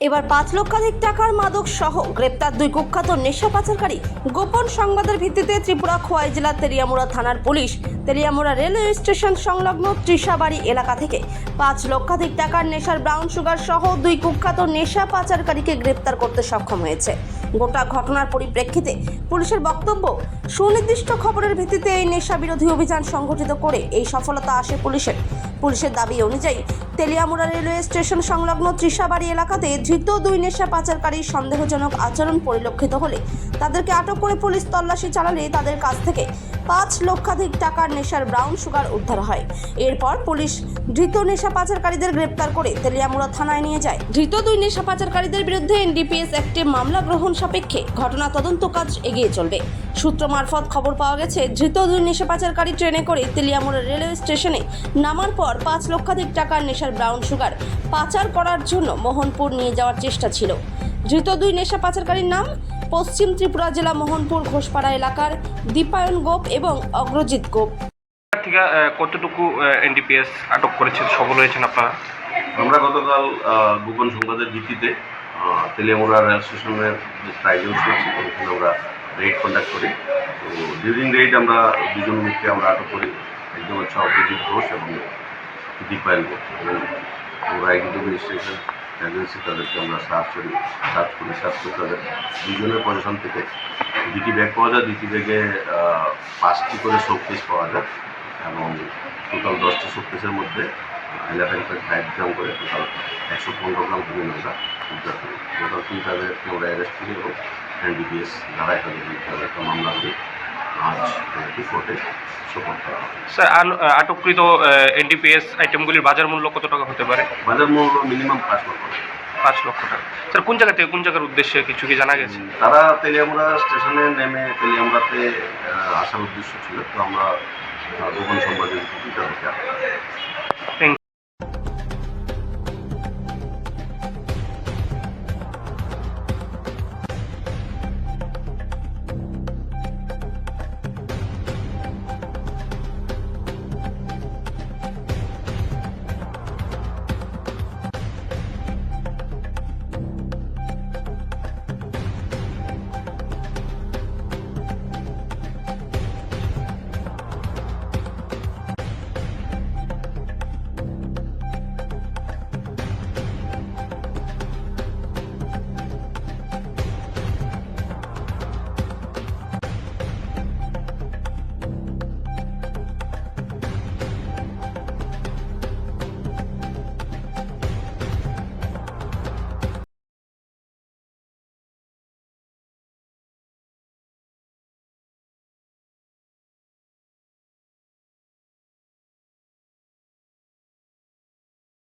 এবার পাঁচ লক্ষাধিক টাকার মাদক সহ গ্রেপ্তার দুই কুখ্যাত নেশা পাচারকারী। গোপন সংবাদের ভিত্তিতে ত্রিপুরা খোয়াই জেলার তেলিয়ামুড়া থানার পুলিশ তেলিয়ামুড়া রেলওয়ে স্টেশন সংলগ্ন ত্রিশাবাড়ি এলাকা থেকে পাঁচ লক্ষাধিক টাকার নেশার ব্রাউন সুগার সহ দুই কুখ্যাত নেশা পাচারকারীকে গ্রেপ্তার করতে সক্ষম হয়েছে। গোটা ঘটনার পরিপ্রেক্ষিতে পুলিশের বক্তব্য, সুনির্দিষ্ট খবরের ভিত্তিতে এই নেশা বিরোধী অভিযান সংগঠিত করে এই সফলতা আসে পুলিশের। পুলিশের দাবি অনুযায়ী তেলিয়ামুড়া রেলওয়ে স্টেশন সংলগ্ন ত্রিশাবাড়ি এলাকাতে ধৃত দুই নেশা পাচারকারীর সন্দেহজনক আচরণ পরিলক্ষিত হলে তাদেরকে আটক করে পুলিশ তল্লাশি চালালে তাদের কাছ থেকে পাঁচ লক্ষাধিক টাকার নেশার ব্রাউন সুগার উদ্ধার হয়। এরপর পুলিশ ধৃত নেশা পাচারকারীদের গ্রেপ্তার করে তেলিয়ামুড়া থানায় নিয়ে যায়। ধৃত দুই নেশা পাচারকারীদের বিরুদ্ধে এনডিপিএস একটি মামলা গ্রহণ সাপেক্ষে ঘটনা তদন্ত কাজ এগিয়ে চলবে। সূত্র মারফত খবর পাওয়া গেছে, ধৃত দুই নেশা পাচারকারী ট্রেনে করে তেলিয়ামুড়া রেলওয়ে স্টেশনে নামার পর পাঁচ লক্ষাধিক টাকার নেশার ব্রাউন সুগার পাচার করার জন্য মোহনপুর নিয়ে যাওয়ার চেষ্টা ছিল। ধৃত দুই নেশা পাচারকারীর নাম পশ্চিম ত্রিপুরা জেলা মোহনপুর ঘোষপাড়া এলাকার দীপায়ন গোপ এবং অগ্রজিৎ গোপ। থেকে কতটুকু এনডিপিএস আটক করেছেন সফল হয়েছেন আপনারা? আমরা গতকাল গোপন সংবাদের ভিত্তিতে তেলিয়ামুড়া রেল স্টেশনের যে ট্রাইজেল ছিল ওখানে আমরা রেড কন্ডাক্ট করি। তো ডিউরিং রেড আমরা দুজন লোককে আমরা আটক করি। একজন হচ্ছে অভিজিৎ ঘোষ এবং দীপায়ন ঘোষ এবং আমরা একদম রেজিস্ট্রেশন এজেন্সি তাদেরকে আমরা সার্চ করি সার্চ করি সার্চ করে তাদের দুজনের পজিশন থেকে দুটি ব্যাগ পাওয়া যায়। দুটি ব্যাগে পাঁচটি করে শোকেস পাওয়া যায় এবং টোটাল দশটি শোকেসের মধ্যে ইলেভেন পয়েন্ট ফাইভ গ্রাম করে টোটাল একশো পনেরো গ্রাম হিরোইন আমরা উদ্ধার করি টোটাল তিন তাদেরকে আমরা অ্যারেস্ট করি এবং এনডিপিএস আমরা একটা মামলা করি। আজ কোর্টে সুপর করা হবে স্যার আটককৃত এনডিপিএস আইটেমগুলির বাজার মূল্য কত টাকা হতে পারে? বাজার মূল্য মিনিমাম পাঁচ লক্ষ টাকা। পাঁচ লক্ষ টাকা। স্যার কোন জায়গা থেকে কোন জায়গার উদ্দেশ্যে কিছু কি জানা গেছে? তারা তেলিয়ামুড়া স্টেশনে নেমে তেলিয়ামুড়াতে আসার উদ্দেশ্য ছিল। তো আমরা গোপন সংবাদের